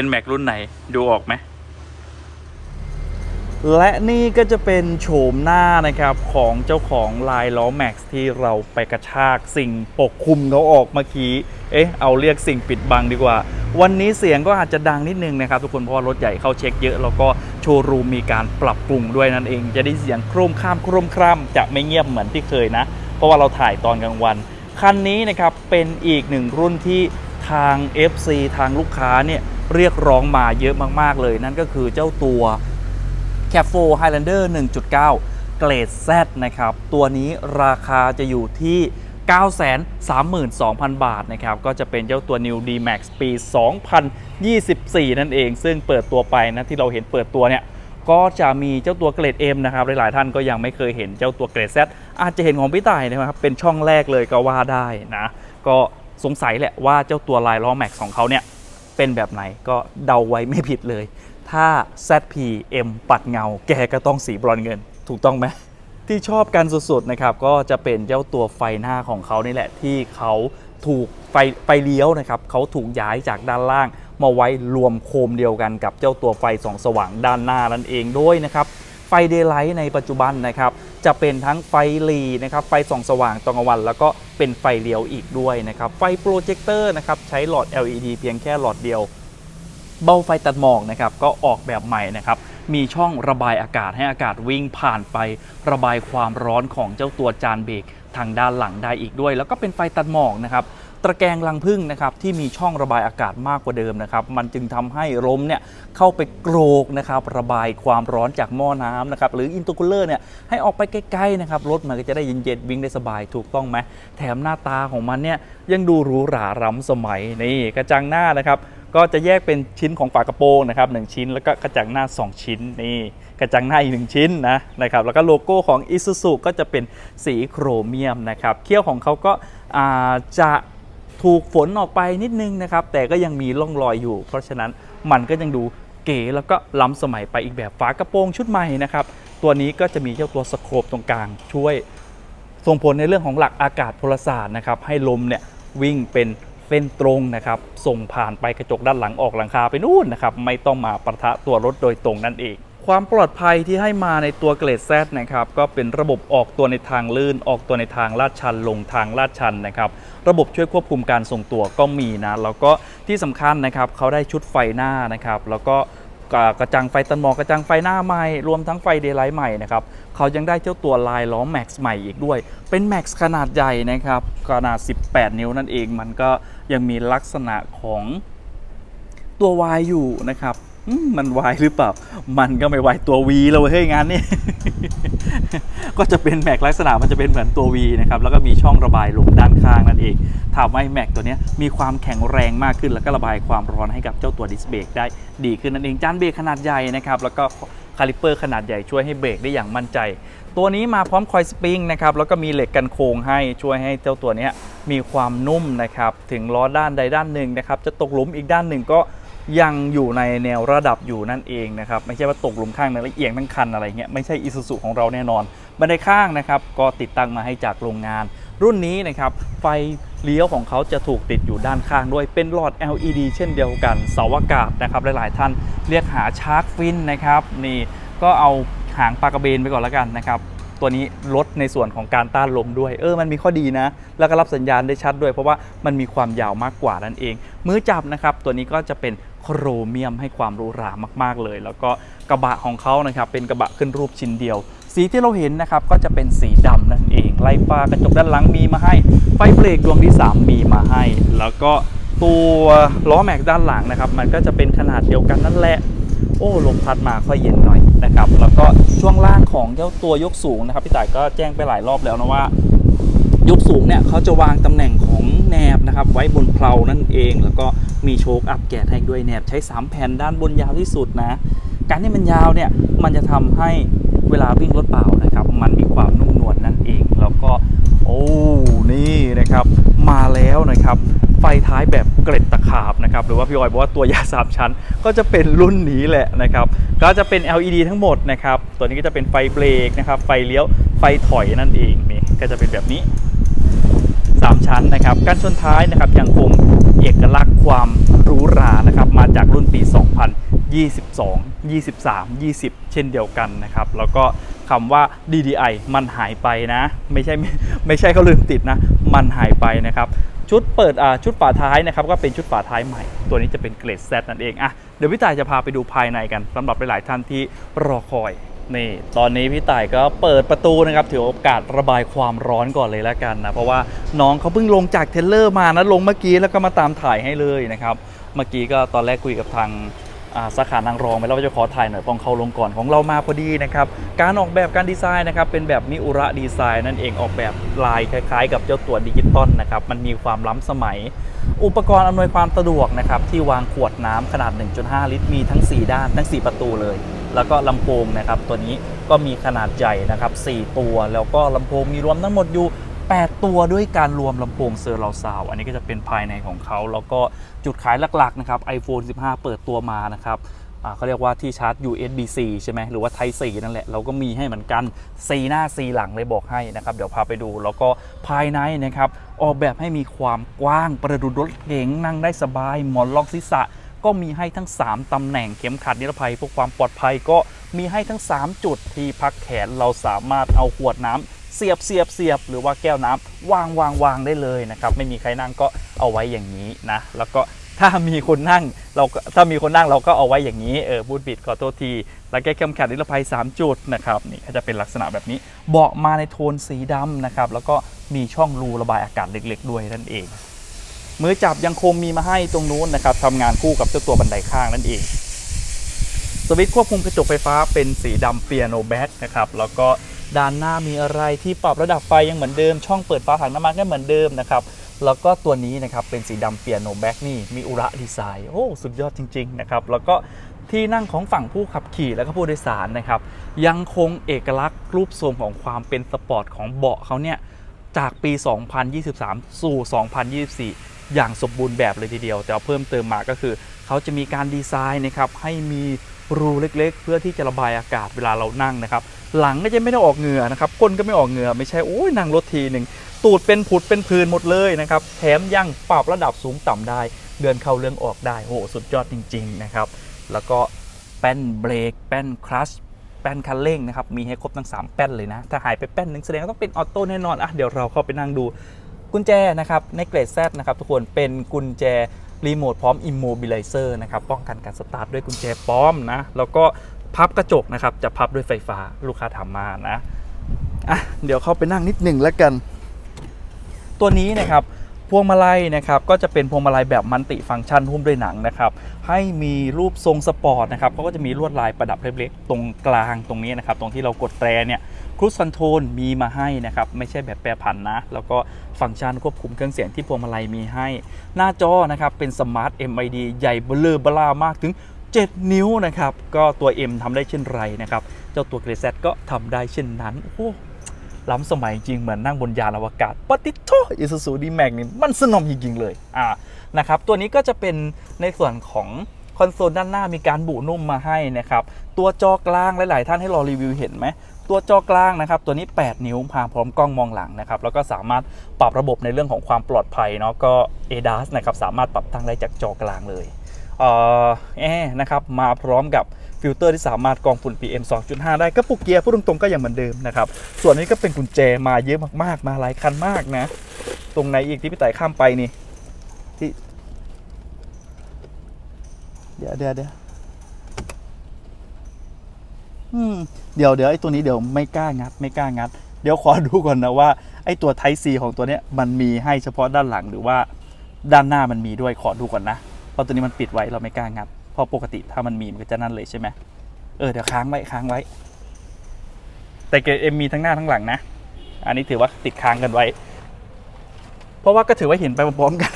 เป็นแม็กรุ่นไหนดูออกไหมและนี่ก็จะเป็นโฉมหน้านะครับของเจ้าของลายล้อแม็กซ์ที่เราไปกระชากสิ่งปกคลุมเขาออกเมื่อกี้เอ๊ะเอาเรียกสิ่งปิดบังดีกว่า วันนี้เสียงก็อาจจะดังนิดนึงนะครับทุกคนเพราะรถใหญ่เข้าเช็คเยอะ แล้วก็โชว์รูมมีการปรับปรุงด้วยนั่นเอง จะได้เสียงโครมข้ามโครมคร่ำจะไม่เงียบเหมือนที่เคยนะ เพราะว่าเราถ่ายตอนกลางวัน คันนี้นะครับเป็นอีกหนึ่งรุ่นที่ทาง FC ทางลูกค้าเนี่ย เรียกร้องมาเยอะมาก ๆ เลย นั่นก็คือเจ้าตัว c a p 4 Highlander 1.9 เกรด Z นะครับ ตัวนี้ราคาจะอยู่ที่ 932,000 บาทนะครับ ก็จะเป็นเจ้าตัว New D Max ปี 2024 นั่นเอง ซึ่งเปิดตัวไปนะที่เราเห็นเปิดตัวเนี่ยก็จะมีเจ้าตัวเกรด M นะครับ หลายๆท่านก็ยังไม่เคยเห็นเจ้าตัวเกรด Z อาจจะเห็นของพี่ต่ายนะครับ เป็นช่องแรกเลยก็ว่าได้นะ ก็สงสัยแหละว่าเจ้าตัวลายล้อแม็กของเขาเนี่ย เป็นแบบไหนก็เดาไว้ไม่ผิดเลย ถ้า ZPM ปัดเงา แกก็ต้องสีบรอนเงิน ถูกต้องไหมที่ชอบกันสุดๆนะครับก็จะเป็นเจ้าตัวไฟหน้าของเขานี่แหละที่เขาถูกไฟไฟเลี้ยวนะครับเขาถูกย้ายจากด้านล่าง มาไว้รวมโคมเดียวกันกับเจ้าตัวไฟส่องสว่างด้านหน้านั่นเองด้วยนะครับ ไฟเดย์ไลท์ในปัจจุบันนะครับจะเป็นทั้งไฟหลีนะครับไฟส่องสว่างตอนกลางวัน แล้วก็เป็นไฟเลี้ยวอีกด้วยนะครับไฟโปรเจคเตอร์นะครับใช้หลอด LED เพียงแค่หลอดเดียว เบ้าไฟตัดหมอกนะครับก็ออกแบบใหม่นะครับมีช่องระบายอากาศให้อากาศวิ่งผ่านไประบายความร้อนของเจ้าตัวจานเบรกทางด้านหลังได้อีกด้วย แล้วก็เป็นไฟตัดหมอกนะครับ ตะแกรงรังพึ่งนะครับที่มีช่องระบายอากาศมากกว่าเดิมนะครับมันจึงทำให้ลมเนี่ยเข้าไปโกรกนะครับระบายความร้อนจากหม้อน้ำนะครับหรืออินเตอร์คูลเลอร์เนี่ยให้ออกไปใกล้ๆนะครับรถมันก็จะได้เย็นๆวิ่งได้สบายถูกต้องไหมแถมหน้าตาของมันเนี่ยยังดูหรูหราล้ำสมัยนี่กระจังหน้านะครับก็จะแยกเป็นชิ้นของฝากระโปรงนะครับหนึ่งชิ้น แล้วก็กระจังหน้า 2 ชิ้นนี่กระจังหน้าอีกหนึ่งชิ้นนะนะครับแล้วก็โลโก้ของ Isuzu ก็จะเป็นสีโครเมียมนะครับเขี้ยวของเขาก็อาจะ ถูกฝนออกไปนิดนึงนะครับ แต่ก็ยังมีร่องรอยอยู่ เพราะฉะนั้นมันก็ยังดูเก๋แล้วก็ล้ำสมัยไปอีกแบบฝากระโปรงชุดใหม่นะครับ ตัวนี้ก็จะมีเจ้าตัวสโคปตรงกลางช่วยส่งผลในเรื่องของหลักอากาศพลศาสตร์นะครับ ให้ลมเนี่ยวิ่งเป็นเส้นตรงนะครับ ส่งผ่านไปกระจกด้านหลังออกหลังคาไปนู่นนะครับ ไม่ต้องมาประทะตัวรถโดยตรงนั่นเอง ความปลอดภัยที่ให้มาในตัวเกรดแซนะครับก็เป็นระบบออกตัวในทางลื่น ออกตัวในทางลาดชันลงทางลาดชันนะครับระบบช่วยควบคุมการทรงตัวก็มีนะแล้วก็ที่สำคัญนะครับเขาได้ชุดไฟหน้านะครับแล้วก็กระจังไฟตันหมอกกระจังไฟหน้าใหม่ รวมทั้งไฟเดย์ไลท์ใหม่นะครับเขายังได้เจ้าตัวลายล้อแม็กซ์ใหม่อีกด้วย เป็นแม็กซ์ขนาดใหญ่นะครับขนาด 18 นิ้วนั่นเองมันก็ยังมีลักษณะของตัว Y อยู่นะครับ มัน Y หรือเปล่า มันก็ไม่ Y ตัว V แล้วเฮ้ยงานนี้ก็จะเป็นแม็กลักษณะมันจะเป็นเหมือนตัว V นะครับ แล้วก็มีช่องระบายลมด้านข้างนั่นเองทำให้แม็กตัวนี้มีความแข็งแรงมากขึ้น แล้วก็ระบายความร้อนให้กับเจ้าตัวดิสเบรกได้ดีขึ้นนั่นเอง จานเบรกขนาดใหญ่นะครับ แล้วก็คาลิเปอร์ขนาดใหญ่ช่วยให้เบรกได้อย่างมั่นใจ ตัวนี้มาพร้อมคอยสปริงนะครับ แล้วก็มีเหล็กกันโค้งให้ช่วยให้เจ้าตัวนี้มีความนุ่มนะครับ ถึงล้อด้านใดด้านหนึ่งนะครับ จะตกหลุมอีกด้านหนึ่งก็ ยังอยู่ในแนวระดับอยู่นั่นเองนะครับไม่ใช่ว่าตกหลุมข้างในล้วเอียงทั้งคันอะไรเงี้ยไม่ใช่อิซูซุของเราแน่นอนบันไดข้างนะครับก็ติดตั้งมาให้จากโรงงาน รุ่นนี้นะครับไฟเลี้ยวของเขาจะถูกติดอยู่ด้านข้างด้วยเป็นหลอด LED เช่นเดียวกันเสาอากาศนะครับหลายๆท่านเรียกหาชาร์กฟินนะครับนี่ก็เอาหางปลากระเบนไปก่อนแล้วกันนะครับตัวนี้ลดในส่วนของการต้านลมด้วย เออ มันมีข้อดีนะ แล้วก็รับสัญญาณได้ชัดด้วย เพราะว่ามันมีความยาวมากกว่านั่นเอง มือจับนะครับ ตัวนี้ก็จะเป็น โครเมียมให้ความหรูหรามาก ๆ เลย แล้วก็กระบะของเขานะครับเป็นกระบะขึ้นรูปชิ้นเดียว สีที่เราเห็นนะครับก็จะเป็นสีดำนั่นเอง ไล่ฟ้ากระจกด้านหลังมีมาให้ ไฟเบรกดวงที่ 3 มีมาให้ แล้วก็ตัวล้อแม็กด้านหลังนะครับ มันก็จะเป็นขนาดเดียวกันนั่นแหละ โอ้ลมพัดมาค่อยเย็นหน่อยนะครับ แล้วก็ช่วงล่างของเจ้าตัวยกสูงนะครับพี่ต่ายก็แจ้งไปหลายรอบแล้วนะว่ายกสูงเนี่ยเขาจะวางตำแหน่งของแหนบนะครับ ไว้บนเพลานั่นเอง แล้วก็ มีโชคอัพแกะให้ด้วยแหนบใช้ 3 แผ่นด้านบนยาวที่สุดนะ การที่มันยาวเนี่ยมันจะทำให้เวลาวิ่งรถเปล่านะครับ มันมีความนุ่มนวลนั่นเอง แล้วก็โอ้นี่นะครับ มาแล้วนะครับไฟท้ายแบบเกล็ดตะขาบนะครับหรือว่าพี่ออยบอกว่าตัวยาสามชั้น ก็จะเป็นรุ่นนี้แหละนะครับก็จะเป็น LED ทั้งหมดนะครับตัวนี้ก็จะเป็นไฟเบรกนะครับไฟเลี้ยวไฟถอยนั่นเองนี่ก็จะเป็นแบบนี้ 3 ชั้นนะครับการชนท้ายนะครับยังคง เอกลักษณ์ความหรูหรานะครับมาจากรุ่นปี 2022 23 20 เช่นเดียวกันนะครับ แล้วก็คำว่า DDI มันหายไปนะ ไม่ใช่ไม่ใช่เขาลืมติดนะ มันหายไปนะครับ ชุดเปิดอ่าชุดฝาท้ายนะครับก็เป็นชุดฝาท้ายใหม่ ตัวนี้จะเป็นเกรด Z นั่นเองอะเดี๋ยวพี่ต่ายจะพาไปดูภายในกันสำหรับหลายๆท่านที่รอคอย นี่ ตอนนี้พี่ต่ายก็เปิดประตูนะครับถือโอกาสระบายความร้อนก่อนเลยแล้วกันนะ เพราะว่าน้องเขาเพิ่งลงจากเทเลอร์มานะลงเมื่อกี้แล้วก็มาตามถ่ายให้เลยนะครับ เมื่อกี้ก็ตอนแรกคุยกับทางาสาขานางรองไปแล้วว่าจะขอถ่ายหน่อยปองเขาลงก่อนของเรามาพอดีนะครับ การออกแบบการดีไซน์นะครับ เป็นแบบมิอุระดีไซน์นั่นเองออกแบบลายคล้ายๆ กับเจ้าตัวดิจิตอลนะครับ มันมีความล้ำสมัย อุปกรณ์อำนวยความสะดวกนะครับ ที่วางขวดน้ำขนาด 1.5 ลิตรมีทั้ง 4 ด้านทั้ง 4 ประตูเลย แล้วก็ลำโพงนะครับ ตัวนี้ก็มีขนาดใหญ่นะครับ4ตัว แล้วก็ลำโพงมีรวมทั้งหมดอยู่ 8 ตัวด้วยการรวมลำโพงเซอร์เราซาวอันนี้ก็จะเป็นภายในของเขา แล้วก็จุดขายหลักๆนะครับ iPhone 15 เปิดตัวมานะครับเขาเรียกว่าที่ชาร์จ USB-C ใช่ไหมหรือว่า Type C นั่นแหละ เราก็มีให้เหมือนกัน C หน้า C หลังเลยบอกให้นะครับ เดี๋ยวพาไปดู แล้วก็ภายในนะครับ ออกแบบให้มีความกว้างประดุดรถเก๋งนั่งได้สบาย หมอนรองศีรษะ ก็มีให้ทั้ง 3ตำแหน่งเข็มขัดนิรภัยเพื่อความปลอดภัยก็มีให้ทั้ง 3 จุดที่พักแขนเราสามารถเอาขวดน้ำเสียบเสียบเสียบหรือว่าแก้วน้ำวางวางวางได้เลยนะครับไม่มีใครนั่งก็เอาไว้อย่างนี้นะ แล้วก็ถ้ามีคนนั่งเราก็ถ้ามีคนนั่งเราก็เอาไว้อย่างนี้เออพูดผิดขอโทษที แล้วแก้เข็มขัดนิรภัย 3 จุดนะครับนี่ก็จะเป็นลักษณะแบบนี้เบาะมาในโทนสีดำนะครับแล้วก็มีช่องรูระบายอากาศเล็ก ๆ ด้วยนั่นเอง มือจับยังคงมีมาให้ตรงนู้นนะครับทำงานคู่กับเจ้าตัวบันไดข้างนั่นเอง สวิตช์ควบคุมกระจกไฟฟ้าเป็นสีดำเปียโนแบ็กนะครับแล้วก็ด้านหน้ามีอะไรที่ปรับระดับไฟยังเหมือนเดิม ช่องเปิดฝาถังน้ำมันก็เหมือนเดิมนะครับแล้วก็ตัวนี้นะครับเป็นสีดำเปียโนแบ็กนี่มีอุระดีไซน์โอ้สุดยอดจริงๆนะครับแล้วก็ที่นั่งของฝั่งผู้ขับขี่แล้วก็ผู้โดยสารนะครับยังคงเอกลักษณ์รูปทรงของความเป็นสปอร์ตของเบาะเขาเนี่ยจากปี 2023 สู่ 2024 อย่างสมบูรณ์แบบเลยทีเดียว แต่เพิ่มเติมมาก็คือ เขาจะมีการดีไซน์นะครับให้มีรูเล็กๆ เพื่อที่จะระบายอากาศเวลาเรานั่งนะครับ หลังก็จะไม่ได้ออกเหงื่อนะครับก้นก็ไม่ออกเหงื่อไม่ใช่โอ้ยนั่งรถทีหนึ่งตูดเป็นผุดเป็นพื้นหมดเลยนะครับแถมยังปรับระดับสูงต่ำได้เดือนเข้าเรื่องออกได้โหสุดยอดจริง ๆนะครับ แล้วก็แป้นเบรกแป้นคลัชแป้นคันเร่งนะครับมีให้ครบทั้ง 3 แป้นเลยนะ ถ้าหายไปแป้นหนึ่งแสดงว่าต้องเป็นออโต้แน่นอนอะเดี๋ยวเราเข้าไปนั่งดู กุญแจนะครับในเกรด Z นะครับทุกคนเป็นกุญแจรีโมทพร้อม Immobilizer นะครับป้องกันการสตาร์ทด้วยกุญแจปลอมนะแล้วก็พับกระจกนะครับจะพับด้วยไฟฟ้าลูกค้าถามมานะอะเดี๋ยวเข้าไปนั่งนิดหนึ่งแล้วกัน ตัวนี้นะครับพวงมาลัยนะครับก็จะเป็นพวงมาลัยแบบมัลติฟังก์ชันหุ้มด้วยหนังนะครับให้มีรูปทรงสปอร์ตนะครับเขาก็จะมีลวดลายประดับเล็กๆตรงกลางตรงนี้นะครับตรงที่เรากดแตรเนี่ยครูซคอนโทรลมีมาให้นะครับไม่ใช่แบบแปรผันนะ แล้วก็ ฟังก์ชันควบคุมเครื่องเสียงที่พวงมาลัยมีให้ หน้าจอนะครับเป็นสมาร์ท MID ใหญ่เบลอเบลามากถึง 7 นิ้วนะครับก็ตัว M ทำได้เช่นไรนะครับเจ้าตัวเกรซก็ทำได้เช่นนั้นโอ้ล้ำสมัยจริงเหมือนนั่งบนยานอวกาศปฏิโทอิซูซูดีแม็กนี่มันสนมจริงๆเลยอ่านะครับตัวนี้ก็จะเป็นในส่วนของคอนโซลด้านหน้ามีการบุนุ่มมาให้นะครับ ตัวจอกลางหลาย ๆ ท่านให้รอรีวิวเห็นไหม ตัวจอกลางนะครับตัวนี้ 8 นิ้วพาพร้อมกล้องมองหลังนะครับแล้วก็สามารถปรับระบบในเรื่องของความปลอดภัยเนาะก็ ADAS นะครับสามารถปรับตั้งได้จากจอกลางเลยเออแอนะครับมาพร้อมกับฟิลเตอร์ที่สามารถกรองฝุ่น PM 2.5 ได้กระปุกเกียร์พูดตรงๆก็ยังเหมือนเดิมนะครับ ส่วนนี้ก็เป็นกุญแจมาเยอะมากๆ มาหลายคันมากนะ ตรงไหนอีกที่พี่ไต่ข้ามไปนี่ที่ เดี๋ยวเดี๋ยวเดี๋ยว อืมเดี๋ยวเดี๋ยวไอ้ตัวนี้เดี๋ยวไม่กล้างัด ไม่กล้างัด เดี๋ยวขอดูก่อนนะว่าไอ้ตัวไทซีของตัวเนี้ยมันมีให้เฉพาะด้านหลังหรือว่าด้านหน้ามันมีด้วยขอดูก่อนนะเพราะตัวนี้มันปิดไว้เราไม่กล้างัดเพราะปกติถ้ามันมีมันก็จะนั่นเลยใช่ไหมเออเดี๋ยวค้างไว้ค้างไว้ แต่เกรดเอ็มมีทั้งหน้าทั้งหลังนะ อันนี้ถือว่าติดค้างกันไว้ เพราะว่าก็ถือว่าเห็นไปพร้อมๆกัน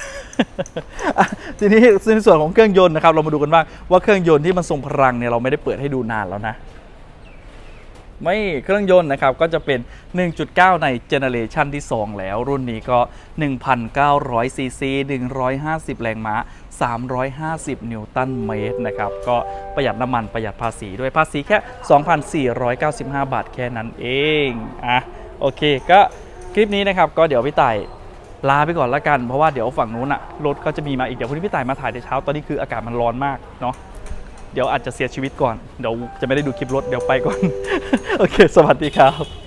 ทีนี้ในส่วนของเครื่องยนต์นะครับ เรามาดูกันบ้างว่าเครื่องยนต์ที่มันทรงพลังเนี่ยเราไม่ได้เปิดให้ดูนานแล้วนะ ไม่เครื่องยนต์นะครับ ก็จะเป็น 1.9 ในเจเนเรชันที่ 2 แล้ว รุ่นนี้ก็ 1,900ซีซี150 แรงม้า 350 นิวตันเมตรนะครับ ก็ประหยัดน้ำมันประหยัดภาษีด้วยภาษีแค่ 2,495 บาทแค่นั้นเองอะโอเค ก็คลิปนี้นะครับ ก็เดี๋ยวพี่ต่ายลาไปก่อนละกันเพราะว่าเดี๋ยวฝั่งนู้นอะรถก็จะมีมาอีกเดี๋ยวพรุ่งนี้พี่ต่ายมาถ่ายในเช้าตอนนี้คืออากาศมันร้อนมากเนาะ เดี๋ยวอาจจะเสียชีวิตก่อน เดี๋ยวจะไม่ได้ดูคลิปรถ เดี๋ยวไปก่อน โอเค สวัสดีครับ